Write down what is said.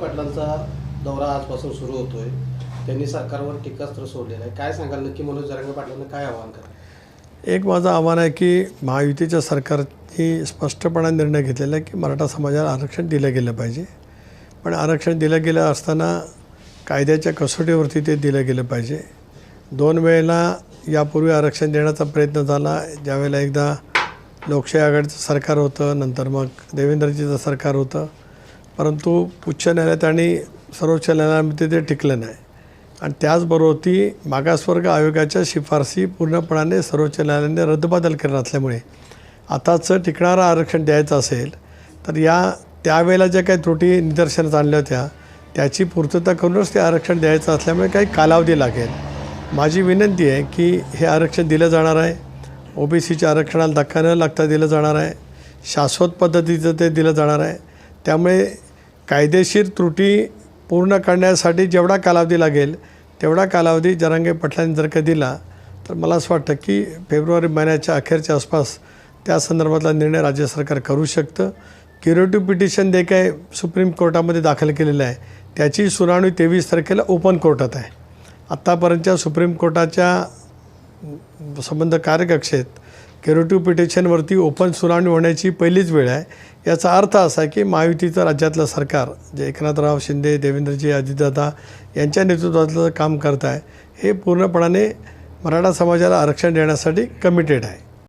पाटलांचा दौरा आजपासून सुरू होतोय. त्यांनी सरकारवर टीकास्त्र सोडलेलं आहे. काय सांगाल? नक्की मनोज जरांगे पाटलांना काय आव्हान करा एक माझं आव्हान आहे की महायुतीच्या सरकारने स्पष्टपणे निर्णय घेतलेला आहे की मराठा समाजाला आरक्षण दिलं गेलं पाहिजे. पण आरक्षण दिलं गेलं असताना कायद्याच्या कसोटीवरती ते दिलं गेलं पाहिजे. दोन वेळेला यापूर्वी आरक्षण देण्याचा प्रयत्न झाला. ज्यावेळेला एकदा लोकशाही आघाडीचं सरकार होतं नंतर मग देवेंद्रजीचं सरकार होतं. परंतु उच्च न्यायालयात आणि सर्वोच्च न्यायालयामध्ये ते टिकलं नाही. आणि त्याचबरोबर ती मागासवर्ग आयोगाच्या शिफारसी पूर्णपणाने सर्वोच्च न्यायालयाने रद्दबदल केलं असल्यामुळे आताचं टिकणारं आरक्षण द्यायचं असेल तर या त्यावेळेला ज्या काही त्रुटी निदर्शनात आणल्या होत्या त्याची पूर्तता करूनच ते आरक्षण द्यायचं असल्यामुळे काही कालावधी लागेल. माझी विनंती आहे की हे आरक्षण दिलं जाणार आहे. ओ बी सीच्या आरक्षणाला धक्का न लागता दिलं जाणार आहे. शाश्वत पद्धतीचं ते दिलं जाणार आहे. त्यामुळे कायदेशीर त्रुटी पूर्ण करण्यासाठी जेवढा कालावधी लागेल तेवढा कालावधी जरांगे पाटलांनी जर का दिला तर मला असं वाटतं की फेब्रुवारी महिन्याच्या अखेरच्या आसपास त्या संदर्भातला निर्णय राज्य सरकार करू शकतं. क्युरेटिव्ह पिटिशन जे काय सुप्रीम कोर्टामध्ये दाखल केलेलं आहे त्याची सुनावणी तेवीस तारखेला ओपन कोर्टात आहे. आत्तापर्यंतच्या सुप्रीम कोर्टाच्या संबंध कार्यकक्षेत केरोटिव्ह पिटिशनवरती ओपन सुनावणी होण्याची पहिलीच वेळ आहे. याचा अर्थ असा आहे की महायुतीचं राज्यातलं सरकार जे एकनाथराव शिंदे देवेंद्रजी अजितदादा यांच्या नेतृत्वातलं काम करत आहे हे पूर्णपणाने मराठा समाजाला आरक्षण देण्यासाठी कमिटेड आहे.